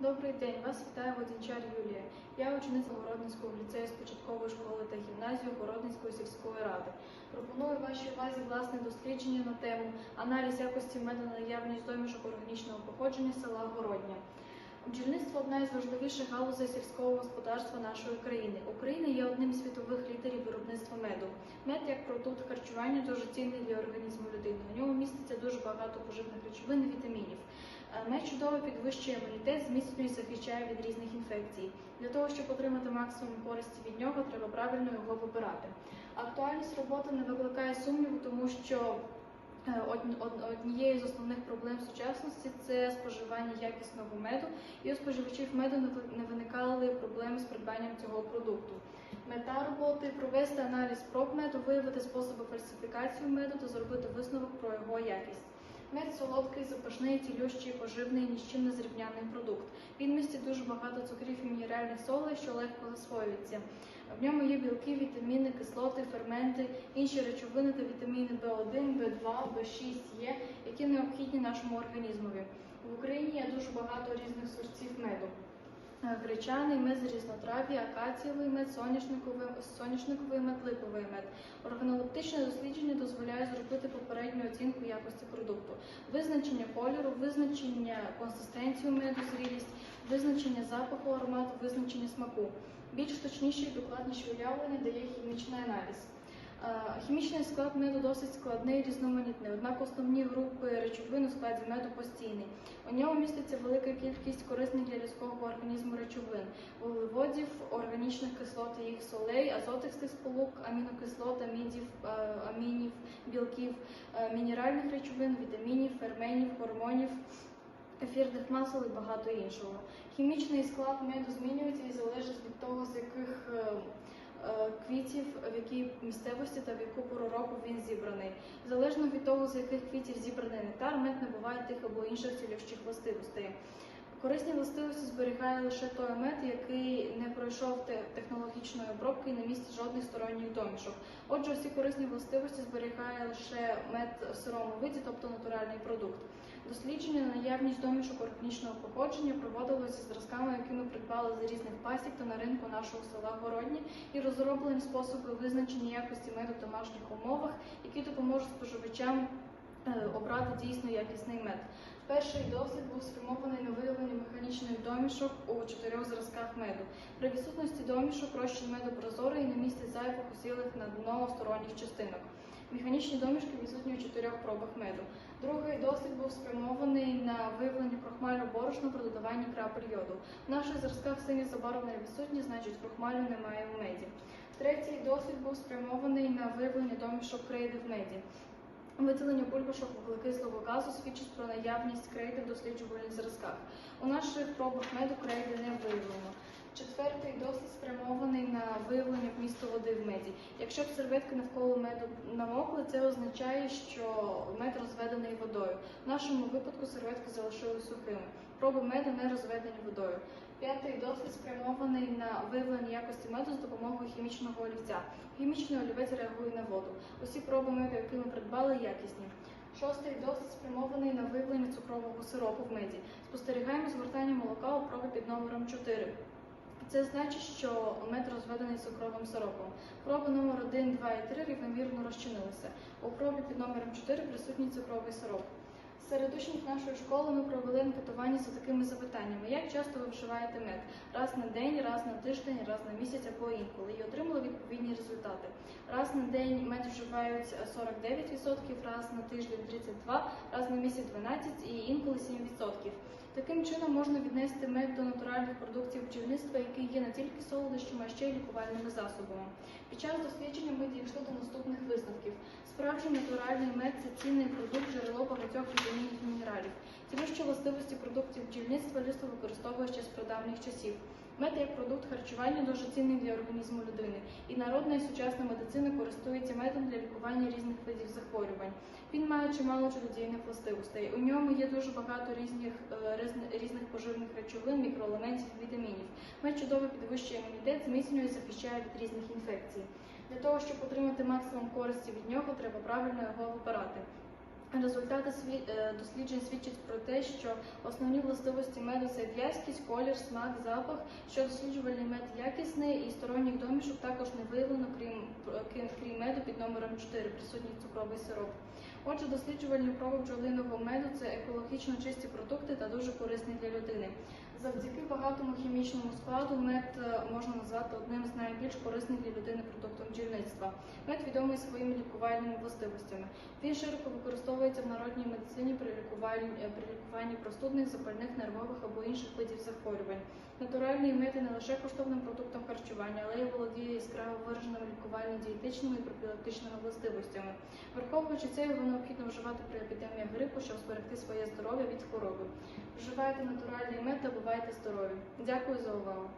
Добрий день, вас вітає Водянчар Юлія. Я учениця Городницького ліцею з початкової школи та гімназії Городницької сільської ради. Пропоную вашій увазі власне дослідження на тему аналіз якості меду на наявність домішок органічного походження села Городня. Бджільництво одна із важливіших галузей сільського господарства нашої країни. Україна є одним з світових лідерів виробництва меду. Мед як продукт харчування дуже цінний для організму людини. У ньому міститься дуже багато поживних речовин і вітамінів. Е, Мед чудово підвищує імунітет, зміцнює і захищає від різних інфекцій. Для того, щоб отримати максимум користі від нього, треба правильно його вибирати. Актуальність роботи не викликає сумніву, тому що е, од- од- однією з основних проблем сучасності це споживання якісного меду, і у споживачів меду не виникали проблеми з придбанням цього продукту. Мета роботи провести аналіз проб меду, виявити способи фальсифікації меду та зробити висновок про його якість. Мед солодкий, запашний, цілющий, поживний, ні з чим не зрівняний продукт. Він містить дуже багато цукрів і мінеральних солей, що легко засвоюється. В ньому є білки, вітаміни, кислоти, ферменти, інші речовини та вітаміни В1, В2, В6 є, які необхідні нашому організмові. В Україні є дуже багато різних сортів меду. Гречаний мед з різнотрав'я, акацієвий мед, соняшниковий мед, липовий мед. Органолептичне дослідження дозволяє зробити попередню оцінку якості продукту, визначення кольору, визначення консистенції меду, зрілість, визначення запаху аромату, визначення смаку. Більш точніше і докладніше уявлення дає хімічний аналіз. Е, Хімічний склад меду досить складний і різноманітний, однак основні групи речовин у складі меду постійні. У ньому міститься велика кількість корисних для людського організму речовин, вуглеводів, органічних кислот їх солей, азотистих сполук, амінокислот, амідів, е, амінів, білків, е, мінеральних речовин, вітамінів, ферменів, гормонів, ефірних масел і багато іншого. Хімічний склад меду змінюється і залежить від того, з яких квітів, в якій місцевості та в яку пору року він зібраний. Залежно від того, з яких квітів зібраний нектар, мед набуває тих або інших цілющих властивостей. Корисні властивості зберігає лише той мед, який не пройшов технологічної обробки і не містить жодних сторонніх домішок. Отже, всі корисні властивості зберігає лише мед в сирому виді, тобто натуральний продукт. Дослідження на наявність домішок органічного походження проводилося зразками, які ми придбали з різних пасік та на ринку нашого села Городні, і розроблені способи визначення якості меду в домашніх умовах, які допоможуть споживачам е, обрати дійсно якісний мед. Перший дослід був спрямований на виявлення механічних домішок у чотирьох зразках меду. При відсутності домішок розчин меду прозорий і не містить зайвих усілих на дно сторонніх частинок. Механічні домішки відсутні у чотирьох пробах меду. Другий дослід був спрямований на виявлення крохмалю борошна при додаванні крапель йоду. В наших зразках сині забарвлення відсутні, значить крохмалю немає в меді. Третій дослід був спрямований на виявлення домішок крейди в меді. Виділення бульбашок вуглекислого газу свідчить про наявність крейди в досліджувальних зразках. У наших пробах меду крейди не виявлено. Четвертий дослід спрямований на виявлення вмісту води в меді. Якщо б серветки навколо меду намокли, це означає, що мед розведений водою. В нашому випадку серветки залишили сухими. Проби меду не розведені водою. П'ятий дослід спрямований на виявлення якості меду з допомогою хімічного олівця. Хімічний олівець реагує на воду. Усі проби меду, які ми придбали, якісні. Шостий дослід спрямований на виявлення цукрового сиропу в меді. Спостерігаємо згортання молока у пробі під номером 4. Це значить, що мед розведений цукровим сиропом. Проби номер 1, 2 і 3 рівномірно розчинилися. У пробі під номером 4 присутній цукровий сироп. Серед учнів нашої школи ми провели анкетування за такими запитаннями: як часто ви вживаєте мед? Раз на день, раз на тиждень, раз на місяць або інколи. І отримали відповідні результати. Раз на день мед вживають 49%, раз на тиждень 32%, раз на місяць 12% і інколи 7%. Таким чином можна віднести мед до натуральних продуктів бджільництва, які є не тільки солодощами, а ще й лікувальними засобами. Під час дослідження ми дійшли до наступних висновків. Справжній натуральний мед це цінний продукт, джерело багатьох вітамінів і мінералів. Цілющі властивості продуктів бджільництва людство використовує ще з прадавніх часів. Мед як продукт харчування дуже цінний для організму людини, і народна і сучасна медицина користується медом для лікування різних видів захворювань. Він має чимало чудодійних властивостей. У ньому є дуже багато різних, е, різни- різних поживних речовин, мікроелементів, вітамінів. Мед чудово підвищує імунітет, зміцнює захищає від різних інфекцій. Для того, щоб отримати максимум користі від нього, треба правильно його вибирати. Результати е, досліджень свідчать про те, що основні властивості меду це в'язкість, колір, смак, запах. Що досліджувальний мед якісний і сторонніх домішок також не виявлено, крім, крім, крім меду під номером 4, присутній цукровий сироп. Отже, досліджувальні проби бджолиного меду це екологічно чисті продукти та дуже корисні для людини. Завдяки багатому хімічному складу мед е, можна назвати одним з найбільш корисних для людини продуктом бджільництва. Мед відомий своїми лікувальними властивостями. Він широко використовується в народній медицині при при лікуванні простудних, запальних, нервових або інших видів захворювань. Натуральний мед не лише коштовним продуктом харчування, але й володіє яскраво вираженими лікувально-дієтичними і профілактичними властивостями. Враховуючи це, його необхідно вживати при епідеміях грипу, щоб зберегти своє здоров'я від хвороби. Вживайте натуральний мед та бувайте здорові. Дякую за увагу.